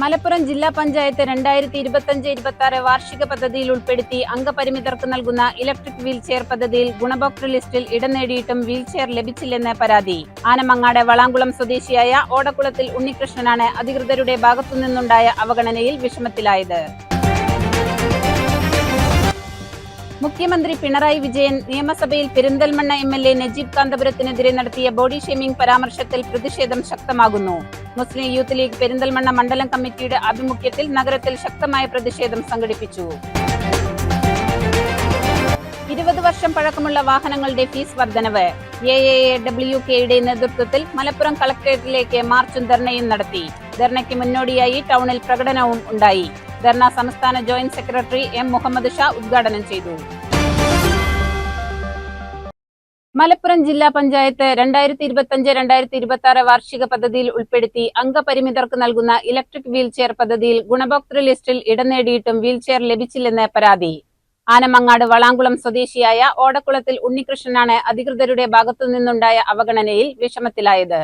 മലപ്പുറം ജില്ലാ പഞ്ചായത്ത് രണ്ടായിരത്തി ഇരുപത്തിയഞ്ച് ഇരുപത്തി ആറ് വാർഷിക പദ്ധതിയിൽ ഉൾപ്പെടുത്തി അംഗപരിമിതർക്ക് നൽകുന്ന ഇലക്ട്രിക് വീൽ ചെയർ പദ്ധതിയിൽ ഗുണഭോക്തൃ ലിസ്റ്റിൽ ഇടം നേടിയിട്ടും വീൽ ചെയർ ലഭിച്ചില്ലെന്ന് പരാതി. ആനമങ്ങാട് വളാങ്കുളം സ്വദേശിയായ ഓടക്കുളത്തിൽ ഉണ്ണികൃഷ്ണനാണ് അധികൃതരുടെ ഭാഗത്തുനിന്നുണ്ടായ അവഗണനയിൽ വിഷമത്തിലായത്. മുഖ്യമന്ത്രി പിണറായി വിജയൻ നിയമസഭയിൽ Perinthalmanna M L A Najeeb കാന്തപുരത്തിനെതിരെ നടത്തിയ ബോഡി ഷേമിംഗ് പരാമർശത്തിൽ പ്രതിഷേധം ശക്തമാകുന്നു. മുസ്ലിം യൂത്ത് ലീഗ് പെരിന്തൽമണ്ണ മണ്ഡലം കമ്മിറ്റിയുടെ ആഭിമുഖ്യത്തിൽ നഗരത്തിൽ ശക്തമായ പ്രതിഷേധം സംഘടിപ്പിച്ചു. ഇരുപത് വർഷം പഴക്കമുള്ള വാഹനങ്ങളുടെ ഫീസ് വർധനവ്. എ എ ഡബ്ല്യു കെയുടെ നേതൃത്വത്തിൽ മലപ്പുറം കളക്ടറേറ്റിലേക്ക് മാർച്ചും ധർണയും നടത്തി. ധർണയ്ക്ക് മുന്നോടിയായി ടൗണിൽ പ്രകടനവും ഉണ്ടായി. ധർണ സംസ്ഥാന joint secretary M Muhammad Shah ഉദ്ഘാടനം ചെയ്തു. മലപ്പുറം ജില്ലാ പഞ്ചായത്ത് രണ്ടായിരത്തി ഇരുപത്തിയഞ്ച് രണ്ടായിരത്തി ഇരുപത്തി ആറ് വാർഷിക പദ്ധതിയിൽ ഉൾപ്പെടുത്തി അംഗപരിമിതർക്ക് നൽകുന്ന ഇലക്ട്രിക് വീൽ ചെയർ പദ്ധതിയിൽ ഗുണഭോക്തൃ ലിസ്റ്റിൽ ഇടം നേടിയിട്ടും വീൽ ചെയർ ലഭിച്ചില്ലെന്ന് പരാതി. ആനമങ്ങാട് വളാങ്കുളം സ്വദേശിയായ ഓടക്കുളത്തിൽ ഉണ്ണികൃഷ്ണനാണ് അധികൃതരുടെ ഭാഗത്തുനിന്നുണ്ടായ അവഗണനയിൽ വിഷമത്തിലായത്.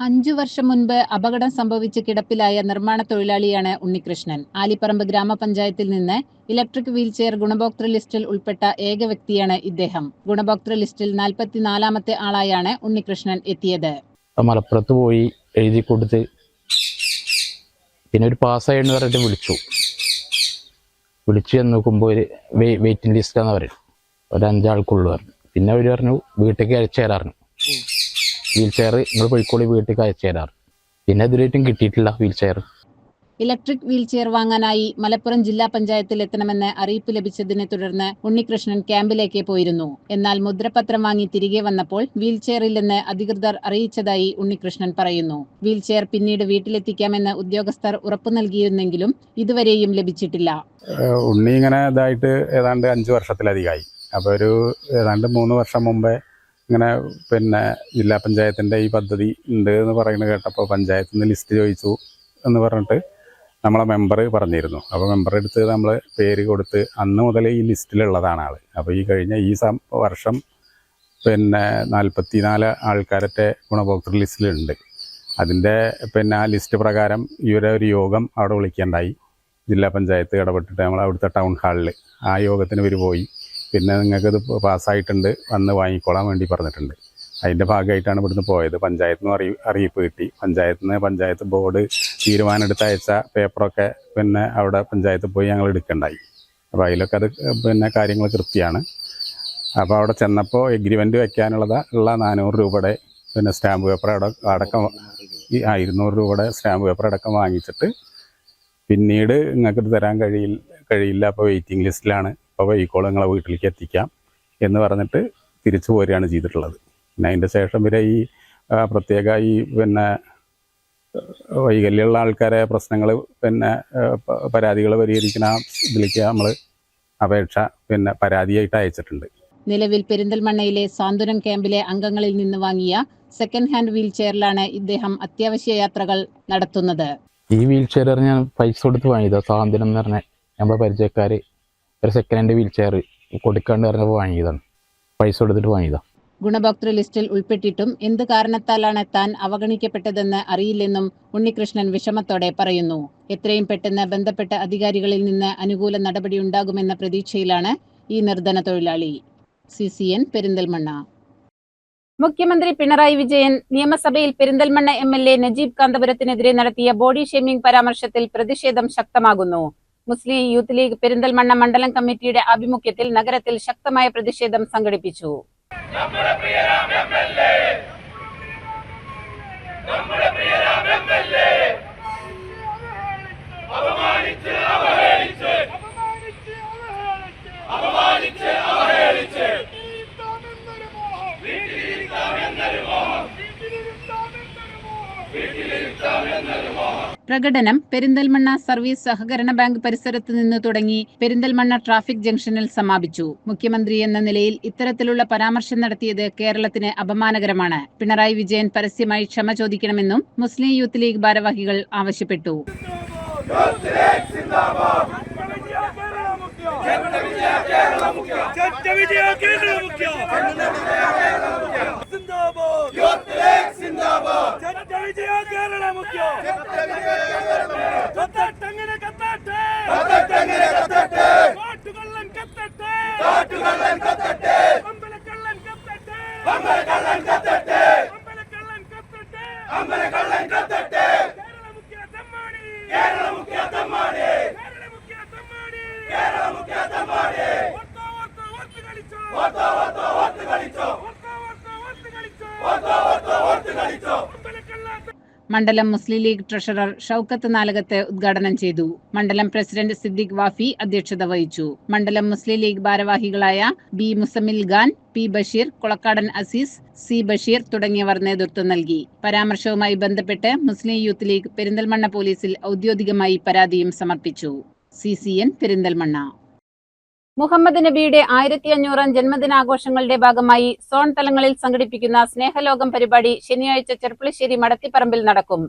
അഞ്ചു വർഷം മുൻപ് അപകടം സംഭവിച്ച് കിടപ്പിലായ നിർമ്മാണ തൊഴിലാളിയാണ് ഉണ്ണികൃഷ്ണൻ. ആലിപ്പറമ്പ് ഗ്രാമപഞ്ചായത്തിൽ നിന്ന് ഇലക്ട്രിക് വീൽചെയർ ഗുണഭോക്തൃ ലിസ്റ്റിൽ ഉൾപ്പെട്ട ഏക വ്യക്തിയാണ് ഇദ്ദേഹം. ഗുണഭോക്തൃ ലിസ്റ്റിൽ നാൽപ്പത്തിനാലാമത്തെ ആളായാണ് ഉണ്ണികൃഷ്ണൻ എത്തിയത്. മലപ്പുറത്ത് പോയി എഴുതി കൊടുത്ത് പിന്നെ ഒരു പാസ്സായെന്ന് പറഞ്ഞിട്ട് വിളിച്ചു. വിളിച്ചു എന്ന് നോക്കുമ്പോൾ ഒരു വെയിറ്റിംഗ് ലിസ്റ്റാന്ന് പറയും ഒരു അഞ്ചാൾക്കുള്ളു പറഞ്ഞു. പിന്നെ അവർ പറഞ്ഞു വീട്ടിലേക്ക് അയച്ചു തരാറുണ്ട് വീൽ ചെയർ നിങ്ങൾ പോയിക്കോളി വീട്ടിൽ അയച്ചു തരാറ്. പിന്നെ ഇതുവരെയായിട്ടും കിട്ടിയിട്ടില്ല വീൽ ചെയർ ഇലക്ട്രിക് വീൽചെയർ വാങ്ങാനായി മലപ്പുറം ജില്ലാ പഞ്ചായത്തിൽ എത്തണമെന്ന് അറിയിപ്പ് ലഭിച്ചതിനെ തുടർന്ന് ഉണ്ണികൃഷ്ണൻ ക്യാമ്പിലേക്ക് പോയിരുന്നു. എന്നാൽ മുദ്രപത്രം വാങ്ങി തിരികെ വന്നപ്പോൾ വീൽചെയറില്ലെന്ന് അധികൃതർ അറിയിച്ചതായി ഉണ്ണികൃഷ്ണൻ പറയുന്നു. വീൽചെയർ പിന്നീട് വീട്ടിലെത്തിക്കാമെന്ന് ഉദ്യോഗസ്ഥർ ഉറപ്പു നൽകിയിരുന്നെങ്കിലും ഇതുവരെയും ലഭിച്ചിട്ടില്ല. ഉണ്ണി ഇങ്ങനെ ഇതായിട്ട് ഏതാണ്ട് അഞ്ചു വർഷത്തിലധികമായി. അപ്പോൾ ഒരു ഏതാണ്ട് മൂന്ന് വർഷം മുമ്പേ ഇങ്ങനെ പിന്നെ ജില്ലാ പഞ്ചായത്തിന്റെ ഈ പദ്ധതി ഉണ്ട് എന്ന് പറയുന്നത് കേട്ടപ്പോൾ പഞ്ചായത്തിൽ നിന്ന് ലിസ്റ്റ് ചോദിച്ചു എന്ന് പറഞ്ഞിട്ട് നമ്മളെ മെമ്പർ പറഞ്ഞിരുന്നു. അപ്പോൾ മെമ്പർ എടുത്ത് നമ്മൾ പേര് കൊടുത്ത് അന്ന് മുതൽ ഈ ലിസ്റ്റിലുള്ളതാണ് ആൾ അപ്പോൾ ഈ കഴിഞ്ഞ ഈ വർഷം പിന്നെ നാൽപ്പത്തി നാല് ആൾക്കാരത്തെ ഗുണഭോക്തൃ ലിസ്റ്റിലുണ്ട്. അതിന്റെ പിന്നെ ആ ലിസ്റ്റ് പ്രകാരം ഇവരെ ഒരു യോഗം അവിടെ വിളിക്കേണ്ടായി. ജില്ലാ പഞ്ചായത്ത് ഇടപെട്ടിട്ട് നമ്മൾ അവിടുത്തെ ടൗൺ ഹാളിൽ ആ യോഗത്തിന് ഇവർ പോയി. പിന്നെ നിങ്ങൾക്കത് പാസ്സായിട്ടുണ്ട് വന്ന് വാങ്ങിക്കോളാൻ വേണ്ടി പറഞ്ഞിട്ടുണ്ട്. അതിന്റെ ഭാഗമായിട്ടാണ് ഇവിടുന്ന് പോയത്. പഞ്ചായത്തിൽ നിന്ന് അറിയി അറിയിപ്പ് കിട്ടി. പഞ്ചായത്തിൽ നിന്ന് പഞ്ചായത്ത് ബോർഡ് തീരുമാനം എടുത്ത് അയച്ച പേപ്പറൊക്കെ പിന്നെ അവിടെ പഞ്ചായത്തിൽ പോയി ഞങ്ങൾ എടുക്കണ്ടായി. അപ്പോൾ അതിലൊക്കെ അത് പിന്നെ കാര്യങ്ങൾ കൃത്യമാണ്. അപ്പോൾ അവിടെ ചെന്നപ്പോൾ എഗ്രിമെന്റ് വെക്കാനുള്ളത് ഉള്ള നാനൂറ് രൂപയുടെ പിന്നെ സ്റ്റാമ്പ് പേപ്പർ അടക്കം ഈ ആ ഇരുന്നൂറ് രൂപയുടെ സ്റ്റാമ്പ് പേപ്പർ അടക്കം വാങ്ങിച്ചിട്ട് പിന്നീട് നിങ്ങൾക്ക് തരാൻ കഴിയില്ല. കഴിയില്ല അപ്പോൾ വെയിറ്റിംഗ് ലിസ്റ്റിലാണ് അപ്പോൾ ഈ നിങ്ങളെ വീട്ടിലേക്ക് എത്തിക്കാം എന്ന് പറഞ്ഞിട്ട് തിരിച്ചു പോരുകയാണ് ചെയ്തിട്ടുള്ളത്. പിന്നെ അതിന്റെ ശേഷം വരെ ഈ പ്രത്യേക ഈ പിന്നെ വൈകല്യമുള്ള ആൾക്കാരെ പ്രശ്നങ്ങൾ പിന്നെ പരാതികൾ പരിഹരിക്കുന്ന ഇതിലേക്ക് നമ്മൾ അപേക്ഷ പിന്നെ പരാതിയായിട്ട് അയച്ചിട്ടുണ്ട്. നിലവിൽ പെരിന്തൽമണ്ണയിലെ സാന്ത്വനം ക്യാമ്പിലെ അംഗങ്ങളിൽ നിന്ന് വാങ്ങിയ സെക്കൻഡ് ഹാൻഡ് വീൽ ചെയറിലാണ് ഇദ്ദേഹം അത്യാവശ്യ യാത്രകൾ നടത്തുന്നത്. ഈ വീൽ ചെയർ ഞാൻ പൈസ കൊടുത്ത് വാങ്ങിയതാണ് സാന്ത്വനം എന്ന് പറഞ്ഞ. നമ്മുടെ പരിചയക്കാർ ഒരു സെക്കൻഡ് ഹാൻഡ് വീൽ ചെയർ കൊടുക്കാണ്ട് പറഞ്ഞപ്പോൾ വാങ്ങിയതാണ്. പൈസ കൊടുത്തിട്ട് വാങ്ങിയതാണ് ഗുണഭോക്തൃ ലിസ്റ്റിൽ ഉൾപ്പെട്ടിട്ടും എന്ത് കാരണത്താലാണ് താൻ അവഗണിക്കപ്പെട്ടതെന്ന് അറിയില്ലെന്നും ഉണ്ണികൃഷ്ണൻ വിഷമത്തോടെ പറയുന്നു. എത്രയും പെട്ടെന്ന് ബന്ധപ്പെട്ട അധികാരികളിൽ നിന്ന് അനുകൂല നടപടി ഉണ്ടാകുമെന്ന പ്രതീക്ഷയിലാണ് ഈ നിർധന തൊഴിലാളി. C C N Perinthalmanna. മുഖ്യമന്ത്രി പിണറായി വിജയൻ നിയമസഭയിൽ Perinthalmanna M L A Najeeb കാന്തപുരത്തിനെതിരെ നടത്തിയ ബോഡി ഷേമിംഗ് പരാമർശത്തിൽ പ്രതിഷേധം ശക്തമാകുന്നു. മുസ്ലിം യൂത്ത് ലീഗ് പെരിന്തൽമണ്ണ മണ്ഡലം കമ്മിറ്റിയുടെ ആഭിമുഖ്യത്തിൽ നഗരത്തിൽ ശക്തമായ പ്രതിഷേധം സംഘടിപ്പിച്ചു. പ്രകടനം പെരിന്തൽമണ്ണ സർവീസ് സഹകരണ ബാങ്ക് പരിസരത്ത് നിന്ന് തുടങ്ങി പെരിന്തൽമണ്ണ ട്രാഫിക് ജംഗ്ഷനിൽ സമാപിച്ചു. മുഖ്യമന്ത്രി എന്ന നിലയിൽ ഇത്തരത്തിലുള്ള പരാമർശം നടത്തിയത് കേരളത്തിന് അപമാനകരമാണ്. പിണറായി വിജയൻ പരസ്യമായി ക്ഷമ ചോദിക്കണമെന്നും മുസ്ലിം യൂത്ത് ലീഗ് ഭാരവാഹികൾ ആവശ്യപ്പെട്ടു. കത്തട്ടങ്ങനെ കത്തട്ടെ? കാട്ടുകള്ളൻ കത്തട്ടെ? അമ്പലക്കള്ളൻ കത്തട്ടെ? അമ്പലക്കള്ളൻ കത്തട്ടെ? അമ്പലക്കള്ളൻ കത്തട്ടെ? കേരള മുഖ്യ തമ്മാടി. കേരള മുഖ്യ തമ്മാടി. കേരള മുഖ്യ തമ്മാടി. കേരള മുഖ്യ തമ്മാടി. ഓർത്തോ ഓർത്തോ ഓർത്ത് കളിച്ചോ. ഓർത്തോ ഓർത്തോ ഓർത്ത് കളിച്ചോ. ഓർത്തോ ഓർത്തോ ഓർത്ത് കളിച്ചോ. ഓർത്തോ ഓർത്തോ ഓർത്ത് കളിച്ചോ. അമ്പലക്കള്ളൻ മണ്ഡലം മുസ്ലിം ലീഗ് ട്രഷറർ ഷൌക്കത്ത് നാലകത്ത് ഉദ്ഘാടനം ചെയ്തു. മണ്ഡലം പ്രസിഡന്റ് സിദ്ദിഖ് വാഫി അധ്യക്ഷത വഹിച്ചു. മണ്ഡലം മുസ്ലിം ലീഗ് ഭാരവാഹികളായ B Musammil Khan P Basheer Kulakkadan Azeez C Basheer തുടങ്ങിയവർ നേതൃത്വം നൽകി. പരാമർശവുമായി ബന്ധപ്പെട്ട് മുസ്ലിം യൂത്ത് ലീഗ് പെരിന്തൽമണ്ണ പോലീസിൽ ഔദ്യോഗികമായി പരാതിയും സമർപ്പിച്ചു. C C N Perinthalmanna. Muhammad നബിയുടെ ആയിരത്തി അഞ്ഞൂറാം ജന്മദിനാഘോഷങ്ങളുടെ ഭാഗമായി സോൺ തലങ്ങളിൽ സംഘടിപ്പിക്കുന്ന സ്നേഹലോകം പരിപാടി ശനിയാഴ്ച ചെർപ്പുളശ്ശേരി മടത്തിപ്പറമ്പിൽ നടക്കും.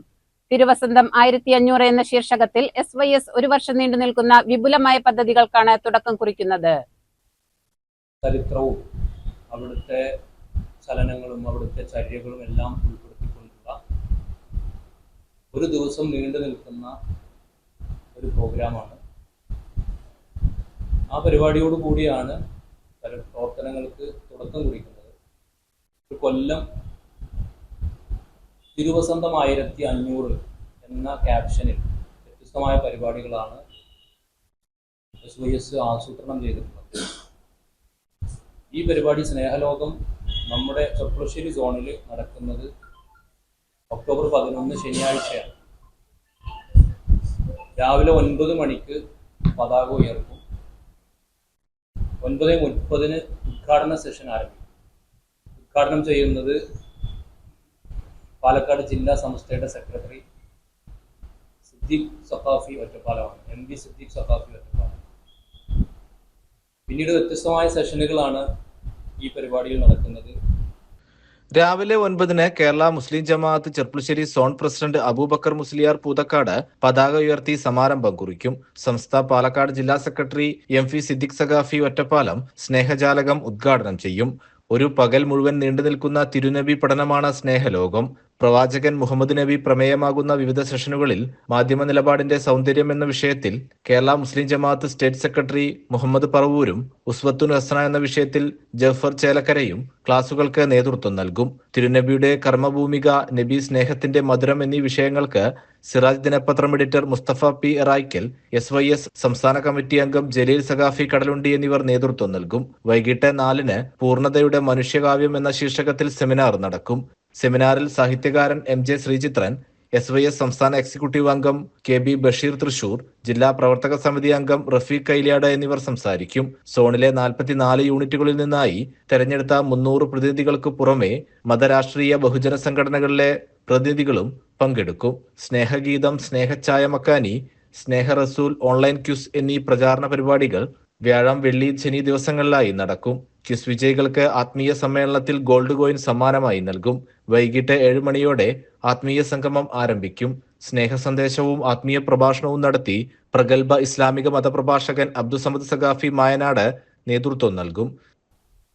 തിരുവസന്തം ആയിരത്തി അഞ്ഞൂറ് എന്ന ശീർഷകത്തിൽ എസ് വൈ എസ് ഒരു വർഷം നീണ്ടു നിൽക്കുന്ന വിപുലമായ പദ്ധതികൾക്കാണ് തുടക്കം കുറിക്കുന്നത്. ചരിത്രവും അവിടുത്തെ ചലനങ്ങളും അവിടുത്തെ ചര്യകളും എല്ലാം ഉൾപ്പെടുത്തിക്കൊണ്ടുള്ള ഒരു ദിവസം നീണ്ടു നിൽക്കുന്ന ഒരു പ്രോഗ്രാമാണ് ആ പരിപാടിയോട് കൂടിയാണ് പ്രവർത്തനങ്ങൾക്ക് തുടക്കം കുറിക്കുന്നത്. ഒരു കൊല്ലം തിരുവസന്തം ആയിരത്തി അഞ്ഞൂറ് എന്ന ക്യാപ്ഷനിൽ വ്യത്യസ്തമായ പരിപാടികളാണ് എസ് വൈ എസ് ആസൂത്രണം ചെയ്തിട്ടുള്ളത്. ഈ പരിപാടി സ്നേഹലോകം നമ്മുടെ ചെർപ്പുളശ്ശേരി സോണിൽ നടക്കുന്നത് ഒക്ടോബർ പതിനൊന്ന് ശനിയാഴ്ചയാണ്. രാവിലെ ഒൻപത് മണിക്ക് പതാക ഉയർത്തും. ഒൻപത് മുപ്പതിന് ഉദ്ഘാടന സെഷൻ ആരംഭിക്കും. ഉദ്ഘാടനം ചെയ്യുന്നത് പാലക്കാട് ജില്ലാ സംസ്ഥയുടെ secretary Siddique Sakhafi ഒറ്റപ്പാലമാണ്. M P Siddique Sakhafi Ottapalam. പിന്നീട് വ്യത്യസ്തമായ സെഷനുകളാണ് ഈ പരിപാടിയിൽ നടക്കുന്നത്. രാവിലെ ഒൻപതിന് കേരള മുസ്ലിം ജമാഅത്ത് ചെർപ്പുളശ്ശേരി സോൺ പ്രസിഡന്റ് അബൂബക്കർ മുസ്ലിയാർ പൂതക്കാട് പതാക ഉയർത്തി സമാരംഭം കുറിക്കും. സംസ്ഥ പാലക്കാട് ജില്ലാ secretary M P Siddique Sakhafi Ottapalam സ്നേഹജാലകം ഉദ്ഘാടനം ചെയ്യും. ഒരു പകൽ മുഴുവൻ നീണ്ടു നിൽക്കുന്ന തിരുനബി പഠനമാണ് സ്നേഹലോകം. പ്രവാചകൻ മുഹമ്മദ് നബി പ്രമേയമാകുന്ന വിവിധ സെഷനുകളിൽ മാധ്യമ നിലപാടിന്റെ സൗന്ദര്യം എന്ന വിഷയത്തിൽ കേരള മുസ്ലിം ജമാഅത്ത് സ്റ്റേറ്റ് സെക്രട്ടറി മുഹമ്മദ് പറവൂരും ഉസ്വത്തുൻ ഹസന എന്ന വിഷയത്തിൽ ജഫർ ചേലക്കരയും ക്ലാസുകൾക്ക് നേതൃത്വം നൽകും. തിരുനബിയുടെ കർമ്മഭൂമിക നബി സ്നേഹത്തിന്റെ മധുരം എന്നീ വിഷയങ്ങൾക്ക് സിറാജ് ദിനപത്രം editor Musthafa P Erayikkal S Y S സംസ്ഥാന കമ്മിറ്റി അംഗം ജലീൽ സഖാഫി കടലുണ്ടി എന്നിവർ നേതൃത്വം നൽകും. വൈകിട്ട് നാലിന് പൂർണതയുടെ മനുഷ്യകാവ്യം എന്ന ശീർഷകത്തിൽ സെമിനാർ നടക്കും. സെമിനാറിൽ സാഹിത്യകാരൻ M J Sreechithran S Y S സംസ്ഥാന എക്സിക്യൂട്ടീവ് അംഗം കെ ബി ബഷീർ തൃശൂർ ജില്ലാ പ്രവർത്തക സമിതി അംഗം റഫീഖ് കൈലിയാട് എന്നിവർ സംസാരിക്കും. സോണിലെ നാൽപ്പത്തിനാല് യൂണിറ്റുകളിൽ നിന്നായി തെരഞ്ഞെടുത്ത മുന്നൂറ് പ്രതിനിധികൾക്ക് പുറമെ മതരാഷ്ട്രീയ ബഹുജന സംഘടനകളിലെ പ്രതിനിധികളും പങ്കെടുക്കും. സ്നേഹഗീതം സ്നേഹഛായ മക്കാനി സ്നേഹ റസൂൽ ഓൺലൈൻ ക്യൂസ് എന്നീ പ്രചാരണ പരിപാടികൾ വ്യാഴം വെള്ളി ശനി ദിവസങ്ങളിലായി നടക്കും. ക്യൂസ് വിജയികൾക്ക് ആത്മീയ സമ്മേളനത്തിൽ ഗോൾഡ് കോയിൻ സമ്മാനമായി നൽകും. വൈകിട്ട് ഏഴ് മണിയോടെ ആത്മീയ സംഗമം ആരംഭിക്കും. സ്നേഹ സന്ദേശവും ആത്മീയ പ്രഭാഷണവും നടത്തി പ്രഗത്ഭ ഇസ്ലാമിക മതപ്രഭാഷകൻ അബ്ദുസമദ് സഖാഫി മായനാട് നേതൃത്വം നൽകും.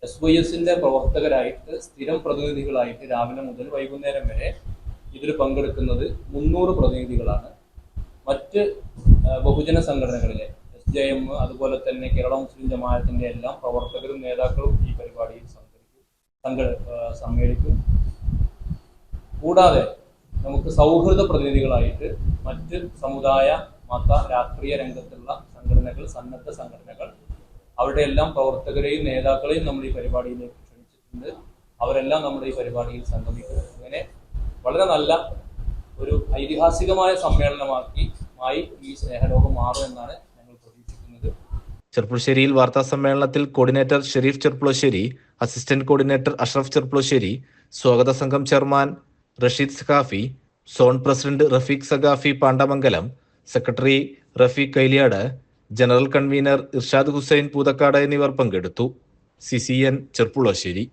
എസ് വൈ എസിന്റെ പ്രവർത്തകരായിട്ട് സ്ഥിരം പ്രതിനിധികളായിട്ട് രാവിലെ മുതൽ വൈകുന്നേരം വരെ ഇതിൽ പങ്കെടുക്കുന്നത് മുന്നൂറ് പ്രതിനിധികളാണ്. മറ്റ് ബഹുജന സംഘടനകളിലെ ജെ എം അതുപോലെ തന്നെ കേരള മുസ്ലിം ജമാഅത്തിന്റെ എല്ലാം പ്രവർത്തകരും നേതാക്കളും ഈ പരിപാടിയിൽ സംഘടിക്കും സംഘ സമ്മേളിക്കും. കൂടാതെ നമുക്ക് സൗഹൃദ പ്രതിനിധികളായിട്ട് മറ്റ് സമുദായ മത രാഷ്ട്രീയ രംഗത്തുള്ള സംഘടനകൾ സന്നദ്ധ സംഘടനകൾ അവരുടെ എല്ലാം പ്രവർത്തകരെയും നേതാക്കളെയും നമ്മൾ ഈ പരിപാടിയിലേക്ക് ക്ഷണിച്ചിട്ടുണ്ട്. അവരെല്ലാം നമ്മുടെ ഈ പരിപാടിയിൽ സംഗമിക്കും അങ്ങനെ വളരെ നല്ല ഒരു ഐതിഹാസികമായ സമ്മേളനമാക്കി മായി ഈ സ്നേഹലോകം മാറും എന്നാണ് ചെർപ്പുളശ്ശേരിയിൽ വാർത്താ സമ്മേളനത്തിൽ coordinator Shareef Cherpulassery assistant coordinator Ashraf Cherpulassery സ്വാഗത സംഘം chairman Rasheed Sakhafi zone president Rafeeq Sakhafi Pandamangalam secretary Rafeeq Kailiyad general convener Irshad Hussain Poothakkad എന്നിവർ പങ്കെടുത്തു. C C N Cherpulassery.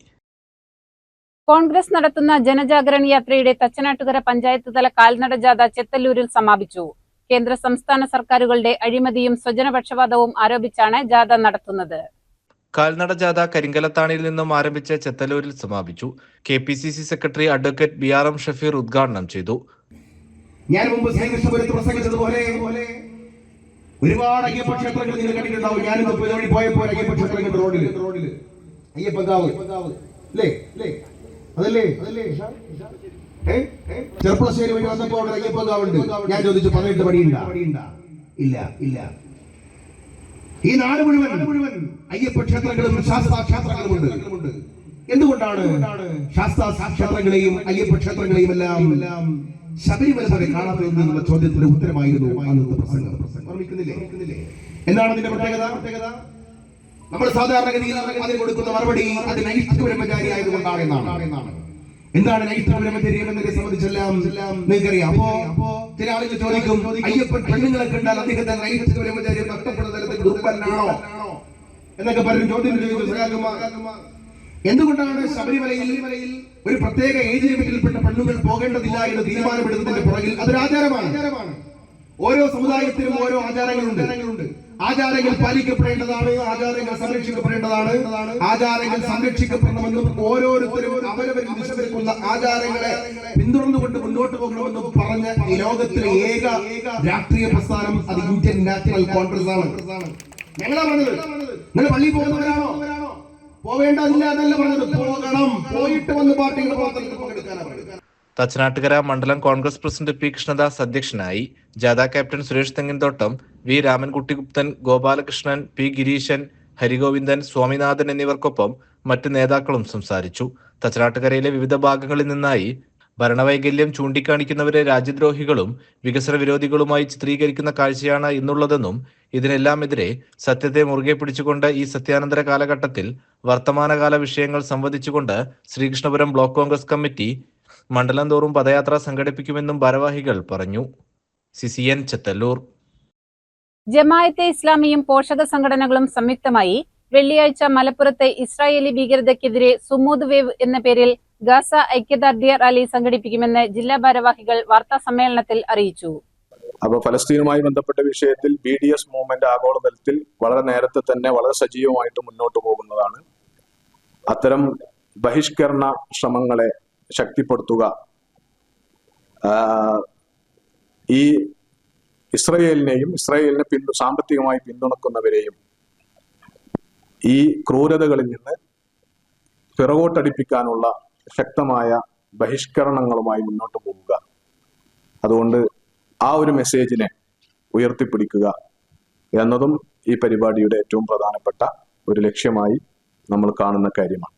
Congress നടത്തുന്ന ജനജാഗരണ യാത്രയുടെ തച്ചനാട്ടുകര പഞ്ചായത്ത് തല കാൽനട ജാഥ ചെത്തല്ലൂരിൽ സമാപിച്ചു. കേന്ദ്ര സംസ്ഥാന സർക്കാരുകളുടെ അഴിമതിയും സ്വജനപക്ഷപാതവും ആരോപിച്ചാണ് ജാഥ നടത്തുന്നത്. കാൽനട ജാഥ കരിങ്കലത്താണിയിൽ നിന്നും ആരംഭിച്ച ചെത്തലൂരിൽ സമാപിച്ചു. K P C C secretary advocate B R M Shafeer ഉദ്ഘാടനം ചെയ്തു. ഞാൻ മുമ്പ് ശ്രീകൃഷ്ണപുരത്ത് പ്രസംഗിച്ചതുപോലെ ഒരുപാട് അയ്യപ്പ ക്ഷേത്രങ്ങൾ നിങ്ങൾ കണ്ടിട്ടുണ്ടാവും. ഞാനിന്ന് പോയി വഴി പോയപ്പോൾ അയ്യപ്പ ക്ഷേത്രങ്ങൾ റോഡിൽ റോഡിൽ അയ്യപ്പങ്കാവ് അല്ലേ? അല്ലേ? അതല്ലേ അതല്ലേ ഏ? ചെറുപ്പളശ്ശേരി വഴി വന്നപ്പോൾ അവിടെ ഒരു അയ്യപ്പങ്കാവുണ്ട് ഞാൻ ചോദിച്ചു പതിനെട്ട് പടിയുണ്ടാ? ഇല്ല ഇല്ല. ഈ നാട് മുഴുവൻ മുഴുവൻ അയ്യപ്പ ക്ഷേത്രങ്ങളും ശാസ്ത്ര ക്ഷേത്രങ്ങളുമുണ്ട്. എന്തുകൊണ്ടാണ് ശാസ്ത്ര ക്ഷേത്രങ്ങളെയും അയ്യപ്പ ക്ഷേത്രങ്ങളെയും എല്ലാം ശബരിമല വരെ കാണാത്തത് എന്നുള്ള ചോദ്യത്തിന്റെ ഉത്തരമായിരുന്നു അന്നത്തെ പ്രസംഗം. എന്താണ് അതിന്റെ പ്രത്യേകത? പ്രത്യേകത നമ്മൾ സാധാരണഗതിയിൽ അതിന് കൊടുക്കുന്ന മറുപടി അതിന് ഐഷ്ടപരമചാരി ആയതുകൊണ്ടാണ് എന്നാണ് എന്താണ് നൈഷ്ഠ എന്നതിനെ സംബന്ധിച്ചെല്ലാം നിങ്ങൾക്കറിയാം. അപ്പോ ചില ആളുകൾ ചോദിക്കും അയ്യപ്പൻ പെണ്ണുങ്ങളെ കണ്ടാൽ അദ്ദേഹത്തെ നൈഷ്ഠ ബ്രഹ്മചര്യം നഷ്ടപ്പെടുന്ന തരത്തിൽ ദുർബലനാണോ എന്നൊക്കെ പലരും ചോദ്യം. എന്തുകൊണ്ടാണ് ശബരിമലയിൽ ഒരു പ്രത്യേക ഏജ് ലിമിറ്റിൽപ്പെട്ട പെണ്ണുങ്ങൾ പോകേണ്ടതില്ല എന്ന് തീരുമാനമെടുത്തതിന്റെ പുറകിൽ അതൊരു ആചാരമാണ്. ഓരോ സമുദായത്തിനും ഓരോ ആചാരങ്ങളുണ്ട്. ആചാരങ്ങൾ പാലിക്കപ്പെടേണ്ടതാണ് ആചാരങ്ങൾ സംരക്ഷിക്കപ്പെടേണ്ടതാണ്. ആചാരങ്ങൾ സംരക്ഷിക്കപ്പെടണമെന്നും ഓരോരുത്തരും അവരവരിൽ നിശ്ചയിക്കുന്ന ആചാരങ്ങളെ പിന്തുടർന്നുകൊണ്ട് മുന്നോട്ട് പോകണമെന്നും പറഞ്ഞ ലോകത്തിലെ ഏക രാഷ്ട്രീയ പ്രസ്ഥാനം അത് ഇന്ത്യൻ നാഷണൽ കോൺഗ്രസ് ആണ്. ഞങ്ങളാ പറഞ്ഞത്. നിങ്ങൾ പള്ളിയിൽ പോകുന്നവരാണോ? പോവേണ്ടതില്ല എന്നല്ല പറഞ്ഞത്. പോകണം. പോയിട്ട് വന്ന് പാർട്ടികൾ പ്രവർത്തനത്തിൽ പങ്കെടുക്കാനാണ് തച്ചനാട്ടുകര മണ്ഡലം കോൺഗ്രസ് പ്രസിഡന്റ് പി കൃഷ്ണദാസ് അധ്യക്ഷനായി ജാഥ captain Suresh Thenginthottam V Ramankutty Gupthan Gopalakrishnan P Gireeshan Harigovindan Swaminathan എന്നിവർക്കൊപ്പം മറ്റ് നേതാക്കളും സംസാരിച്ചു. തച്ചനാട്ടുകരയിലെ വിവിധ ഭാഗങ്ങളിൽ നിന്നായി ഭരണവൈകല്യം ചൂണ്ടിക്കാണിക്കുന്നവരെ രാജ്യദ്രോഹികളും വികസന വിരോധികളുമായി ചിത്രീകരിക്കുന്ന കാഴ്ചയാണ് ഇന്നുള്ളതെന്നും ഇതിനെല്ലാമെതിരെ സത്യത്തെ മുറുകെ പിടിച്ചുകൊണ്ട് ഈ സത്യാനന്തര കാലഘട്ടത്തിൽ വർത്തമാനകാല വിഷയങ്ങൾ സംവദിച്ചുകൊണ്ട് ശ്രീകൃഷ്ണപുരം ബ്ലോക്ക് കോൺഗ്രസ് കമ്മിറ്റി മണ്ഡലം തോറും പദയാത്ര സംഘടിപ്പിക്കുമെന്നും ഭാരവാഹികൾ പറഞ്ഞു. സിസിയൻ ചെത്തല്ലൂർ. ജമായത്തെ ഇസ്ലാമിയും പോഷക സംഘടനകളും സംയുക്തമായി വെള്ളിയാഴ്ച മലപ്പുറത്തെ ഇസ്രായേലി ഭീകരതയ്ക്കെതിരെ സുമൂദ് വേവ് എന്ന പേരിൽ ഗാസ ഐക്യദാർഢ്യ റാലി സംഘടിപ്പിക്കുമെന്ന് ജില്ലാ ഭാരവാഹികൾ വാർത്താ സമ്മേളനത്തിൽ അറിയിച്ചു. അപ്പോൾ ഫലസ്തീനുമായി ബന്ധപ്പെട്ട വിഷയത്തിൽ ബി ഡി എസ് മൂവ്മെന്റ് ആഗോളതലത്തിൽ വളരെ നേരത്തെ തന്നെ വളരെ സജീവമായിട്ട് മുന്നോട്ട് പോകുന്നതാണ്. അത്തരം ബഹിഷ്കരണ ശ്രമങ്ങളെ ശക്തിപ്പെടുത്തുക. ഈ ഇസ്രയേലിനെയും ഇസ്രയേലിനെ പിന്തു സാമ്പത്തികമായി പിന്തുണക്കുന്നവരെയും ഈ ക്രൂരതകളിൽ നിന്ന് പിറകോട്ടടിപ്പിക്കാനുള്ള ശക്തമായ ബഹിഷ്കരണങ്ങളുമായി മുന്നോട്ട് പോവുക. അതുകൊണ്ട് ആ ഒരു മെസ്സേജിനെ ഉയർത്തിപ്പിടിക്കുക എന്നതും ഈ പരിപാടിയുടെ ഏറ്റവും പ്രധാനപ്പെട്ട ഒരു ലക്ഷ്യമായി നമ്മൾ കാണുന്ന കാര്യമാണ്.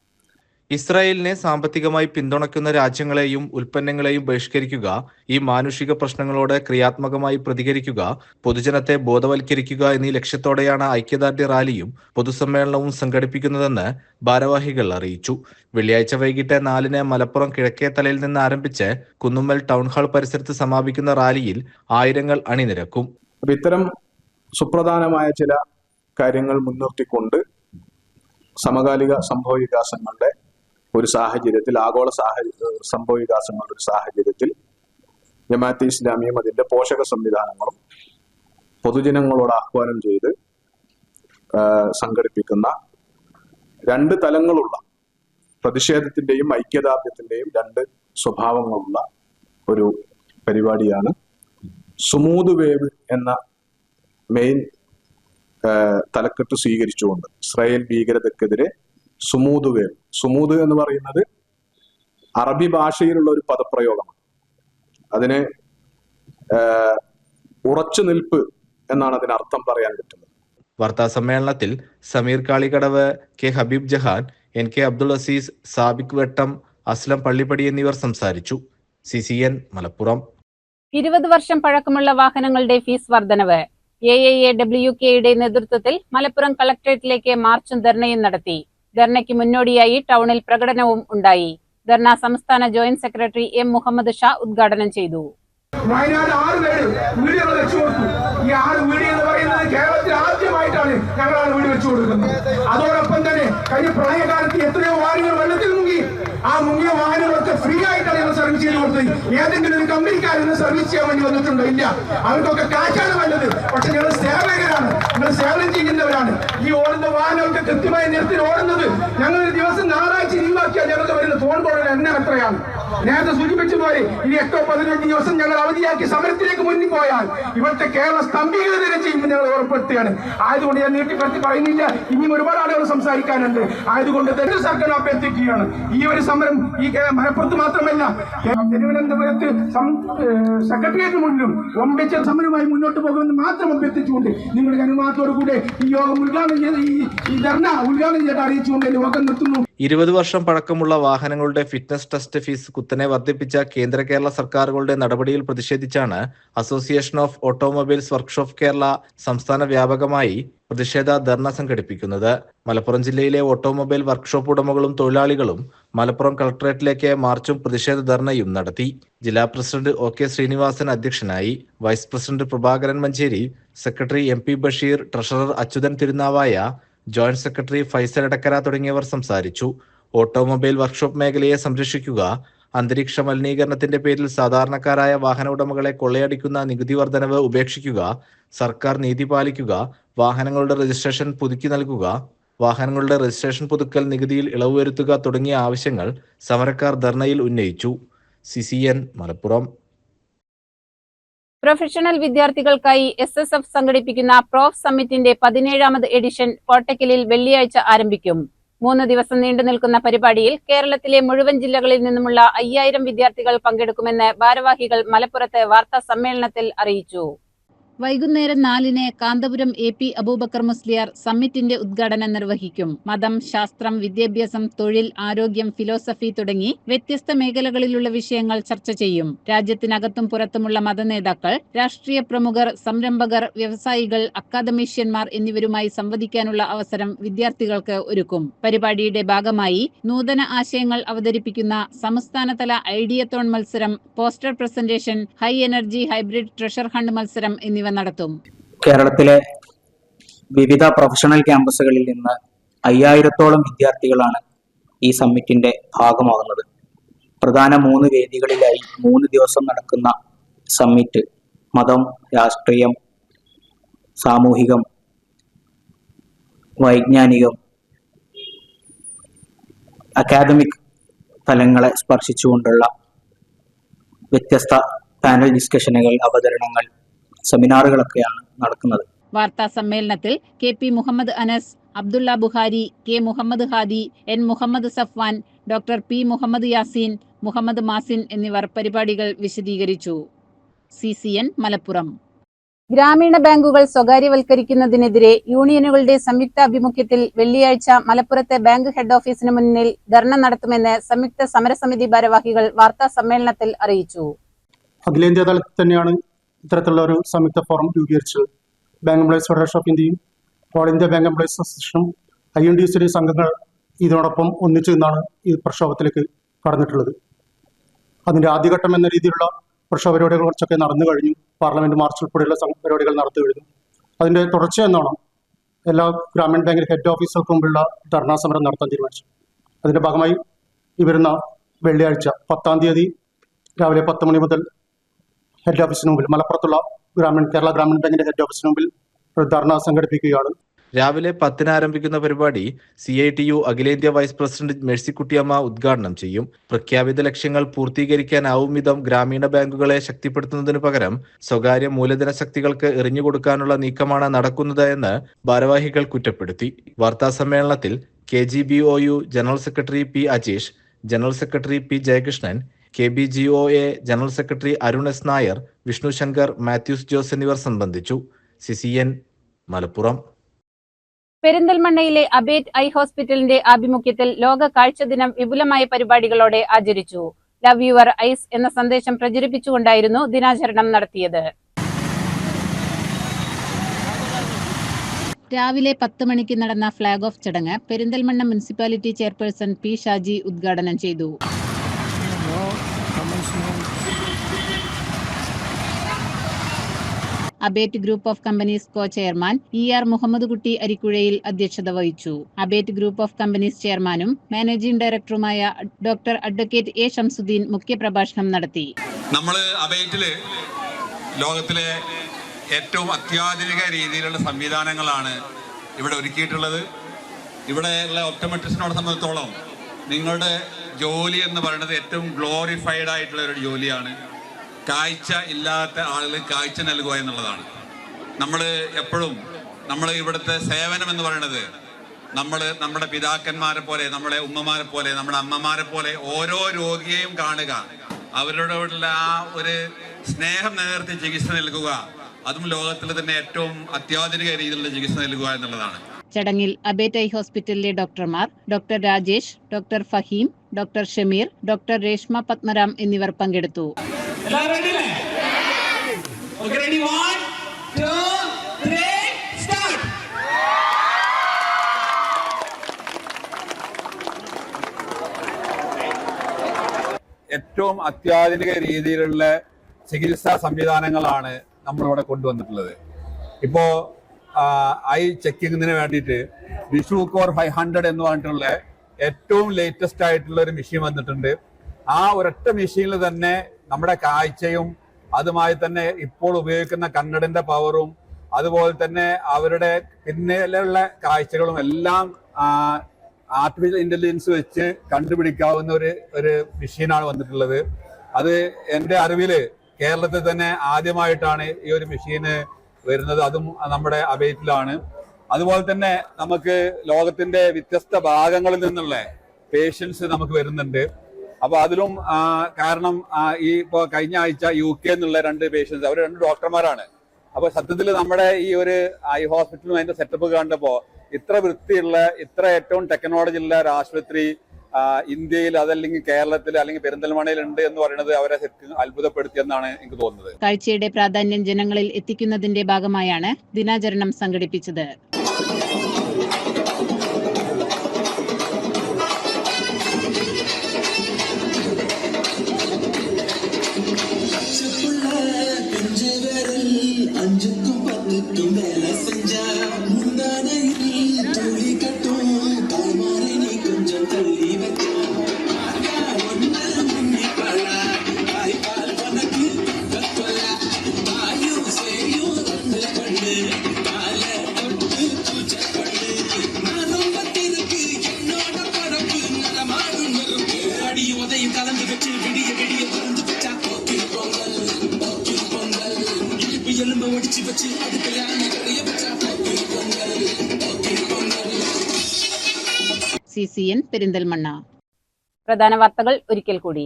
ഇസ്രായേലിനെ സാമ്പത്തികമായി പിന്തുണയ്ക്കുന്ന രാജ്യങ്ങളെയും ഉൽപ്പന്നങ്ങളെയും ബഹിഷ്കരിക്കുക ഈ മാനുഷിക പ്രശ്നങ്ങളോട് ക്രിയാത്മകമായി പ്രതികരിക്കുക പൊതുജനത്തെ ബോധവൽക്കരിക്കുക എന്നീ ലക്ഷ്യത്തോടെയാണ് ഐക്യദാർഢ്യ റാലിയും പൊതുസമ്മേളനവും സംഘടിപ്പിക്കുന്നതെന്ന് ഭാരവാഹികൾ അറിയിച്ചു. വെള്ളിയാഴ്ച വൈകിട്ട് നാലിന് മലപ്പുറം കിഴക്കേ തലയിൽ നിന്ന് ആരംഭിച്ച് കുന്നുമ്മൽ ടൗൺ ഹാൾ പരിസരത്ത് സമാപിക്കുന്ന റാലിയിൽ ആയിരങ്ങൾ അണിനിരക്കും. ഇത്തരം സുപ്രധാനമായ ചില കാര്യങ്ങൾ മുൻനിർത്തിക്കൊണ്ട് സമകാലിക സംഭവ വികാസങ്ങളുടെ ഒരു സാഹചര്യത്തിൽ ആഗോള സാഹചര്യ സംഭവ വികാസങ്ങളുടെ ഒരു സാഹചര്യത്തിൽ ജമാഅത്തെ ഇസ്ലാമിയും അതിന്റെ പോഷക സംവിധാനങ്ങളും പൊതുജനങ്ങളോട് ആഹ്വാനം ചെയ്ത് സംഘടിപ്പിക്കുന്ന രണ്ട് തലങ്ങളുള്ള പ്രതിഷേധത്തിന്റെയും ഐക്യദാർഢ്യത്തിന്റെയും രണ്ട് സ്വഭാവങ്ങളുള്ള ഒരു പരിപാടിയാണ് സുമൂത് വേവ് എന്ന മെയിൻ തലക്കെട്ട് സ്വീകരിച്ചുകൊണ്ട് ഇസ്രായേൽ ഭീകരതക്കെതിരെ സുമൂത് വേവ് സുമൂത് എന്ന് പറയുന്നത് അറബി ഭാഷയിലുള്ള ഒരു പദപ്രയോഗമാണ്. അതിനെ ഉറച്ചു നിൽപ്പ് എന്നാണ് അതിന് അർത്ഥം പറയാൻ പറ്റുന്നത്. വാർത്താ സമ്മേളനത്തിൽ Sameer Kalikadavu K Habeeb Jahan N K Abdul Azeez Sabik Vettam Aslam Pallippadi എന്നിവർ സംസാരിച്ചു. C C N Malappuram. ഇരുപത് വർഷം പഴക്കമുള്ള വാഹനങ്ങളുടെ ഫീസ് വർധനവ്. എ എ എ ഡബ്ല്യു കെയുടെ നേതൃത്വത്തിൽ മലപ്പുറം കളക്ടറേറ്റിലേക്ക് മാർച്ചും ധർണയും നടത്തി. ധർണയ്ക്ക് മുന്നോടിയായി ടൗണിൽ പ്രകടനവും ഉണ്ടായി. ധർണ സംസ്ഥാന joint secretary M Muhammad Shah ഉദ്ഘാടനം ചെയ്തു. വയനാട് ആറ് പേര് വീടുകൾ വെച്ചു കൊടുത്തു. ഈ ആറ് വീട് എന്ന് പറയുന്നത് കേരളത്തിൽ ആദ്യമായിട്ടാണ് ഞങ്ങളാണ് വീട് വെച്ചു കൊടുക്കുന്നത്. അതോടൊപ്പം തന്നെ കഴിഞ്ഞ പ്രളയകാലത്ത് എത്രയോ വാഹനങ്ങൾ വെള്ളത്തിൽ മുങ്ങി. ആ മുങ്ങിയ വാഹനങ്ങളൊക്കെ ഫ്രീ ആയിട്ടാണ് ഞങ്ങൾ സർവീസ് ചെയ്ത് കൊടുത്തത്. ഏതെങ്കിലും ഒരു കമ്പനിക്കാരൊന്നും സർവീസ് ചെയ്യാൻ വേണ്ടി വന്നിട്ടുണ്ടോ? ഇല്ല. അവർക്കൊക്കെ കാറ്റാണ് വേണ്ടത്. പക്ഷെ ഞങ്ങൾ സേവകരാണ്. ഞങ്ങൾ സേവനം ചെയ്യുന്നവരാണ്. ഈ ഓടുന്ന വാഹനമൊക്കെ കൃത്യമായ നിരത്തിൽ ഓടുന്നത് ഞങ്ങൾ ദിവസം ഞായറാഴ്ച ലീവാക്കിയാൽ ഞങ്ങൾക്ക് വരുന്ന ഫോൺ കോളുടെ എണ്ണ എത്രയാണ് നേരത്തെ സൂചിപ്പിച്ചതുപോലെ ഇനി എട്ടോ പതിനഞ്ച് ദിവസം ഞങ്ങൾ അവധിയാക്കി സമരത്തിലേക്ക് മുന്നിൽ പോയാൽ ഇവിടുത്തെ കേരള സ്തംഭീകൃതരെ ചെയ്യുമെന്ന് ഞങ്ങൾ ഉറപ്പെടുത്തുകയാണ്. ആയതുകൊണ്ട് ഞാൻ നീട്ടിപ്പറത്തി പറയുന്നില്ല. ഇനിയും ഒരുപാട് ആളുകൾ സംസാരിക്കാനുണ്ട്. ആയതുകൊണ്ട് തന്നെ സർക്കാർ അഭ്യർത്ഥിക്കുകയാണ്. ഈ ഒരു സമരം ഈ മലപ്പുറത്ത് മാത്രമല്ല തിരുവനന്തപുരത്ത് സെക്രട്ടേറിയറ്റ് മുന്നിലും ഒമ്പിച്ച സമരവുമായി മുന്നോട്ട് പോകുമെന്ന് മാത്രം അഭ്യർത്ഥിച്ചുകൊണ്ട് നിങ്ങളുടെ അനുമാനത്തോടു കൂടെ ഈ യോഗം ഉദ്ഘാടനം ചെയ്ത് ഈ ധർണ ഉദ്ഘാടനം ചെയ്ത് അറിയിച്ചുകൊണ്ട് യോഗം നിർത്തുന്നു. ഇരുപത് വർഷം പഴക്കമുള്ള വാഹനങ്ങളുടെ ഫിറ്റ്നസ് ടെസ്റ്റ് ഫീസ് കുത്തനെ വർദ്ധിപ്പിച്ച കേന്ദ്ര കേരള സർക്കാരുകളുടെ നടപടിയിൽ പ്രതിഷേധിച്ചാണ് association of automobiles workshop Kerala സംസ്ഥാന വ്യാപകമായി പ്രതിഷേധ ധർണ സംഘടിപ്പിക്കുന്നത്. മലപ്പുറം ജില്ലയിലെ ഓട്ടോമൊബൈൽ വർക്ക്ഷോപ്പ് ഉടമകളും തൊഴിലാളികളും മലപ്പുറം കളക്ടറേറ്റിലേക്ക് മാർച്ചും പ്രതിഷേധ ധർണയും നടത്തി. ജില്ലാ പ്രസിഡന്റ് ഒ കെ ശ്രീനിവാസൻ അധ്യക്ഷനായി vice president Prabhakaran Manjeri secretary M P Basheer treasurer Achuthan Thirunavaya joint secretary Faisal Edakkara തുടങ്ങിയവർ സംസാരിച്ചു. ഓട്ടോമൊബൈൽ വർക്ക്ഷോപ്പ് മേഖലയെ സംരക്ഷിക്കുക അന്തരീക്ഷ മലിനീകരണത്തിന്റെ പേരിൽ സാധാരണക്കാരായ വാഹന ഉടമകളെ കൊള്ളയടിക്കുന്ന നികുതി വർധനവ് ഉപേക്ഷിക്കുക സർക്കാർ നീതി പാലിക്കുക വാഹനങ്ങളുടെ രജിസ്ട്രേഷൻ പുതുക്കി നൽകുക വാഹനങ്ങളുടെ രജിസ്ട്രേഷൻ പുതുക്കൽ നികുതിയിൽ ഇളവ് വരുത്തുക തുടങ്ങിയ ആവശ്യങ്ങൾ സമരക്കാർ ധർണയിൽ ഉന്നയിച്ചു. സി മലപ്പുറം. പ്രൊഫഷണൽ വിദ്യാർത്ഥികൾക്കായി എസ് എസ് എഫ് സംഘടിപ്പിക്കുന്ന പ്രോഫ് സമ്മിറ്റിന്റെ പതിനേഴാമത് എഡിഷൻ കോട്ടക്കലിൽ വെള്ളിയാഴ്ച ആരംഭിക്കും. മൂന്ന് ദിവസം നീണ്ടു നിൽക്കുന്ന പരിപാടിയിൽ കേരളത്തിലെ മുഴുവൻ ജില്ലകളിൽ നിന്നുമുള്ള അയ്യായിരം വിദ്യാർത്ഥികൾ പങ്കെടുക്കുമെന്ന് ഭാരവാഹികൾ മലപ്പുറത്ത് വാർത്താ സമ്മേളനത്തിൽ അറിയിച്ചു. വൈകുന്നേരം നാലിന് കാന്തപുരം എ പി അബൂബക്കർ മുസ്ലിയാർ സമ്മിറ്റിന്റെ ഉദ്ഘാടനം നിർവഹിക്കും. മതം ശാസ്ത്രം വിദ്യാഭ്യാസം തൊഴിൽ ആരോഗ്യം ഫിലോസഫി തുടങ്ങി വ്യത്യസ്ത മേഖലകളിലുള്ള വിഷയങ്ങൾ ചർച്ച ചെയ്യും. രാജ്യത്തിനകത്തും പുറത്തുമുള്ള മതനേതാക്കൾ രാഷ്ട്രീയ പ്രമുഖർ സംരംഭകർ വ്യവസായികൾ അക്കാദമീഷ്യന്മാർ എന്നിവരുമായി സംവദിക്കാനുള്ള അവസരം വിദ്യാർത്ഥികൾക്ക് ഒരുക്കും. പരിപാടിയുടെ ഭാഗമായി നൂതന ആശയങ്ങൾ അവതരിപ്പിക്കുന്ന സംസ്ഥാനതല ഐഡിയത്തോൺ മത്സരം poster presentation high energy hybrid treasure hunt മത്സരം എന്നിവ നടത്തും. കേരളത്തിലെ വിവിധ പ്രൊഫഷണൽ ക്യാമ്പസുകളിൽ നിന്ന് അയ്യായിരത്തോളം വിദ്യാർത്ഥികളാണ് ഈ സമ്മിറ്റിന്റെ ഭാഗമാകുന്നത്. പ്രധാന മൂന്ന് വേദികളിലായി മൂന്ന് ദിവസം നടക്കുന്ന സമ്മിറ്റ് മതം രാഷ്ട്രീയം സാമൂഹികം വൈജ്ഞാനികം അക്കാദമിക് തലങ്ങളെ സ്പർശിച്ചുകൊണ്ടുള്ള വ്യത്യസ്ത പാനൽ ഡിസ്കഷനുകൾ അവതരണങ്ങൾ സെമിനാറുകളൊക്കെയാണ് നടക്കുന്നത്. വാർത്താ സമ്മേളനത്തിൽ K P Muhammad Anas Abdulla Buhari K Muhammad Hadi N Muhammad Safwan doctor P Muhammad Yaseen Muhammad Mazin എന്നിവർ പരിപാടികൾ വിശദീകരിച്ചു. C C N Malappuram. ഗ്രാമീണ ബാങ്കുകൾ സ്വകാര്യവൽക്കരിക്കുന്നതിനെതിരെ യൂണിയനുകളുടെ സംയുക്ത ആഭിമുഖ്യത്തിൽ വെള്ളിയാഴ്ച മലപ്പുറത്തെ ബാങ്ക് ഹെഡ് ഓഫീസിന് മുന്നിൽ ധർണ നടത്തുമെന്ന് സംയുക്ത സമരസമിതി ഭാരവാഹികൾ വാർത്താ സമ്മേളനത്തിൽ അറിയിച്ചു. അഖിലേന്ത്യാ തലത്തിൽ തന്നെയാണ് ഇത്തരത്തിലുള്ള ഒരു സംയുക്ത ഫോറം രൂപീകരിച്ചത് ബാങ്ക് എംപ്ലോയീസ് ഫെഡറേഷൻ ഓഫ് ഇന്ത്യയും ഓൾ ഇന്ത്യ ബാങ്ക് എംപ്ലോയീസ് അസോസിയേഷനും ഐ എൻ ഡി സി സംഘങ്ങൾ ഇതിനോടൊപ്പം ഒന്നിച്ചു നിന്നാണ് ഈ പ്രക്ഷോഭത്തിലേക്ക് കടന്നിട്ടുള്ളത്. അതിന്റെ ആദ്യഘട്ടം എന്ന രീതിയിലുള്ള പ്രക്ഷോഭ പരിപാടികൾ കുറച്ചൊക്കെ നടന്നു കഴിഞ്ഞു. പാർലമെന്റ് മാർച്ച് ഉൾപ്പെടെയുള്ള പരിപാടികൾ നടത്തി കഴിഞ്ഞു. അതിന്റെ തുടർച്ച എന്നോണം എല്ലാ ഗ്രാമീൺ ബാങ്കിന്റെ ഹെഡ് ഓഫീസുകൾക്ക് മുമ്പുള്ള ധർണാ സമരം നടത്താൻ തീരുമാനിച്ചു. അതിന്റെ ഭാഗമായി ഈ വരുന്ന വെള്ളിയാഴ്ച പത്താം തീയതി രാവിലെ പത്ത് മണി മുതൽ ഹെഡ് ഓഫീസിന് മുമ്പിൽ മലപ്പുറത്തുള്ള ഗ്രാമീൺ കേരള ഗ്രാമീൺ ബാങ്കിന്റെ ഹെഡ് ഓഫീസിന് മുമ്പിൽ ഒരു ധർണ സംഘടിപ്പിക്കുകയാണ്. രാവിലെ പത്തിന് ആരംഭിക്കുന്ന പരിപാടി സി ഐ ടി യു അഖിലേന്ത്യാ വൈസ് പ്രസിഡന്റ് മേഴ്സിക്കുട്ടിയമ്മ ഉദ്ഘാടനം ചെയ്യും. പ്രഖ്യാപിത ലക്ഷ്യങ്ങൾ പൂർത്തീകരിക്കാനാവും വിധം ഗ്രാമീണ ബാങ്കുകളെ ശക്തിപ്പെടുത്തുന്നതിനു പകരം സ്വകാര്യ മൂലധന ശക്തികൾക്ക് എറിഞ്ഞുകൊടുക്കാനുള്ള നീക്കമാണ് നടക്കുന്നത് എന്ന് ഭാരവാഹികൾ കുറ്റപ്പെടുത്തി. വാർത്താ സമ്മേളനത്തിൽ K G B O U general secretary P Ajeesh general secretary P Jayakrishnan K B G O A general secretary Arun S Nair Vishnu Shankar Mathews Jose എന്നിവർ സംബന്ധിച്ചു. C C N Malappuram. പെരിന്തൽമണ്ണയിലെ അബേറ്റ് eye ഹോസ്പിറ്റലിന്റെ ആഭിമുഖ്യത്തിൽ ലോക കാഴ്ച ദിനം വിപുലമായ പരിപാടികളോടെ ആചരിച്ചു. ലവ് യുവർ ഐസ് എന്ന സന്ദേശം പ്രചരിപ്പിച്ചുകൊണ്ടായിരുന്നു ദിനാചരണം നടത്തിയത്. രാവിലെ പത്ത് മണിക്ക് നടന്ന ഫ്ളാഗ് ഓഫ് ചടങ്ങ് Perinthalmanna municipality chairperson P Shaji ഉദ്ഘാടനം ചെയ്തു. Abate group of companies co chairman E R Muhammad Kutty അരിക്കുഴയിൽ അധ്യക്ഷത വഹിച്ചു. അബേറ്റ് ഗ്രൂപ്പ് ഓഫ് കമ്പനീസ് ചെയർമാനും മാനേജിംഗ് ഡയറക്ടറുമായ ഡോക്ടർ അഡ്വക്കേറ്റ് എ ഷംസുദ്ദീൻ മുഖ്യപ്രഭാഷണം നടത്തി. നമ്മൾ അബേറ്റിൽ ലോകത്തിലെ ഏറ്റവും അത്യാധുനിക രീതിയിലുള്ള സംവിധാനങ്ങളാണ് ഇവിടെ ഒരുക്കിയിട്ടുള്ളത്. ഇവിടെ ഉള്ള ഒപ്റ്റമെട്രിസ്റ്റിനോട് സംബന്ധിച്ചോളം നിങ്ങളുടെ ജോലി എന്ന് പറയുന്നത് ഏറ്റവും ഗ്ലോറിഫൈഡ് ആയിട്ടുള്ള ഒരു ജോലിയാണ്. കാഴ്ച ഇല്ലാത്ത ആളുകൾ കാഴ്ച നൽകുക എന്നുള്ളതാണ്. നമ്മൾ എപ്പോഴും നമ്മൾ ഇവിടുത്തെ സേവനം എന്ന് പറയുന്നത് നമ്മൾ നമ്മുടെ പിതാക്കന്മാരെ പോലെ നമ്മുടെ ഉമ്മമാരെ പോലെ നമ്മുടെ അമ്മമാരെ പോലെ ഓരോ രോഗിയെയും കാണുക. അവരോടുള്ള ആ ഒരു സ്നേഹം നിലനിർത്തി ചികിത്സ നൽകുക. അതും ലോകത്തിൽ തന്നെ ഏറ്റവും അത്യാധുനിക രീതിയിലുള്ള ചികിത്സ നൽകുക എന്നുള്ളതാണ്. ചടങ്ങിൽ അബേറ്റൈ ഹോസ്പിറ്റലിലെ ഡോക്ടർമാർ doctor Rajesh doctor Faheem doctor Shameer doctor Reshma Padmaram എന്നിവർ പങ്കെടുത്തു. ഏറ്റവും അത്യാധുനിക രീതിയിലുള്ള ചികിത്സാ സംവിധാനങ്ങളാണ് നമ്മളിവിടെ കൊണ്ടുവന്നിട്ടുള്ളത്. ഇപ്പോ ഐ ചെക്കിങ്ങിന് വേണ്ടിയിട്ട് വിഷു കോർ ഫൈവ് ഹൺഡ്രഡ് എന്ന് പറഞ്ഞിട്ടുള്ള ഏറ്റവും ലേറ്റസ്റ്റ് ആയിട്ടുള്ള ഒരു മെഷീൻ വന്നിട്ടുണ്ട്. ആ ഒരൊറ്റ മെഷീനിൽ തന്നെ നമ്മുടെ കാഴ്ചയും അതുമായി തന്നെ ഇപ്പോൾ ഉപയോഗിക്കുന്ന കണ്ണടിന്റെ പവറും അതുപോലെ തന്നെ അവരുടെ പിന്നിലുള്ള കാഴ്ചകളും എല്ലാം ആർട്ടിഫിഷ്യൽ ഇന്റലിജൻസ് വെച്ച് കണ്ടുപിടിക്കാവുന്ന ഒരു ഒരു മെഷീനാണ് വന്നിട്ടുള്ളത്. അത് എന്റെ അറിവിൽ കേരളത്തിൽ തന്നെ ആദ്യമായിട്ടാണ് ഈ ഒരു മെഷീന് വരുന്നത് അതും നമ്മുടെ അബേറ്റിലാണ് അതുപോലെ തന്നെ നമുക്ക് ലോകത്തിന്റെ വ്യത്യസ്ത ഭാഗങ്ങളിൽ നിന്നുള്ള പേഷ്യൻസ് നമുക്ക് വരുന്നുണ്ട്. അപ്പൊ അതിലും കാരണം ഈ ഇപ്പോ കഴിഞ്ഞ ആഴ്ച യു കെ എന്നുള്ള രണ്ട് പേഷ്യൻസ് അവർ രണ്ട് ഡോക്ടർമാരാണ്. അപ്പൊ സത്യത്തിൽ നമ്മുടെ ഈ ഒരു ഐ ഹോസ്പിറ്റലും അതിന്റെ സെറ്റപ്പ് കണ്ടപ്പോ ഇത്ര വൃത്തിയുള്ള ഇത്ര ഏറ്റവും ടെക്നോളജി ഉള്ള ഒരു ആശുപത്രി ഇന്ത്യയിൽ അതല്ലെങ്കിൽ കേരളത്തിൽ അല്ലെങ്കിൽ പെരിന്തൽമണയിൽ ഉണ്ട് എന്ന് പറയുന്നത് അവരെ ശരിക്കും അത്ഭുതപ്പെടുത്തിയെന്നാണ് എനിക്ക് തോന്നുന്നത്. കാഴ്ചയുടെ പ്രാധാന്യം ജനങ്ങളിൽ എത്തിക്കുന്നതിന്റെ ഭാഗമായാണ് ദിനാചരണം സംഘടിപ്പിച്ചത്. C C N Perinthalmanna. പ്രധാന വാർത്തകൾ ഒരിക്കൽ കൂടി.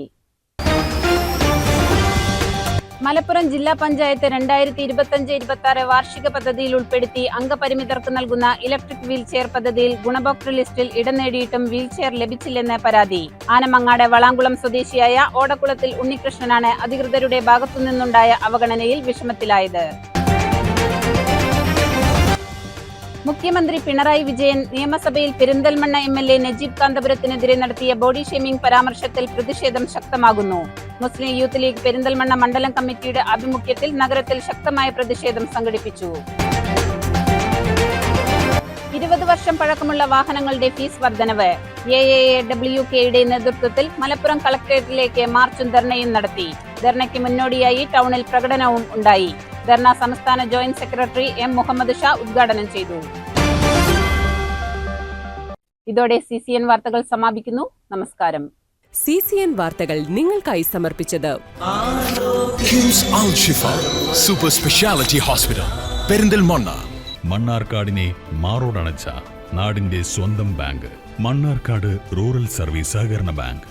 മലപ്പുറം ജില്ലാ പഞ്ചായത്ത് രണ്ടായിരത്തി ഇരുപത്തിയഞ്ച് ഇരുപത്തി ആറ് വാർഷിക പദ്ധതിയിൽ ഉൾപ്പെടുത്തി അംഗപരിമിതർക്ക് നൽകുന്ന ഇലക്ട്രിക് വീൽചെയർ പദ്ധതിയിൽ ഗുണഭോക്തൃ ലിസ്റ്റിൽ ഇടം നേടിയിട്ടും വീൽ ചെയർ ലഭിച്ചില്ലെന്ന് പരാതി. ആനമങ്ങാട് വളാങ്കുളം സ്വദേശിയായ ഓടക്കുളത്തിൽ ഉണ്ണികൃഷ്ണനാണ് അധികൃതരുടെ ഭാഗത്തുനിന്നുണ്ടായ അവഗണനയിൽ വിഷമത്തിലായത്. മുഖ്യമന്ത്രി പിണറായി വിജയൻ നിയമസഭയിൽ Perinthalmanna M L A Najeeb കാന്തപുരത്തിനെതിരെ നടത്തിയ ബോഡി ഷേമിംഗ് പരാമർശത്തിൽ പ്രതിഷേധം ശക്തമാകുന്നു. മുസ്ലിം യൂത്ത് ലീഗ് പെരിന്തൽമണ്ണ മണ്ഡലം കമ്മിറ്റിയുടെ ആഭിമുഖ്യത്തിൽ നഗരത്തിൽ ശക്തമായ പ്രതിഷേധം സംഘടിപ്പിച്ചു. ഇരുപത് വർഷം പഴക്കമുള്ള വാഹനങ്ങളുടെ ഫീസ് വർധനവ്. എ എ ഡബ്ല്യു കെയുടെ നേതൃത്വത്തിൽ മലപ്പുറം കളക്ടറേറ്റിലേക്ക് മാർച്ചും ധർണയും നടത്തി. ധർണയ്ക്ക് മുന്നോടിയായി ടൗണിൽ പ്രകടനവും ഉണ്ടായി. ധർണ സംസ്ഥാന joint secretary M Muhammad Shah ഉദ്ഘാടനം ചെയ്തു. ഇതോടെ സി സി എൻ വാർത്തകൾ സമാപിക്കുന്നു. നമസ്കാരം. സി സി എൻ വാർത്തകൾ നിങ്ങൾക്കായി സമർപ്പിച്ചത് സൂപ്പർ സ്പെഷ്യാലിറ്റി ഹോസ്പിറ്റൽ പെരിന്തൽമണ്ണ. മണ്ണാർക്കാടിനെ മാറോടണച്ച നാടിന്റെ സ്വന്തം ബാങ്ക് മണ്ണാർക്കാട് റൂറൽ സർവീസ് സഹകരണ ബാങ്ക്.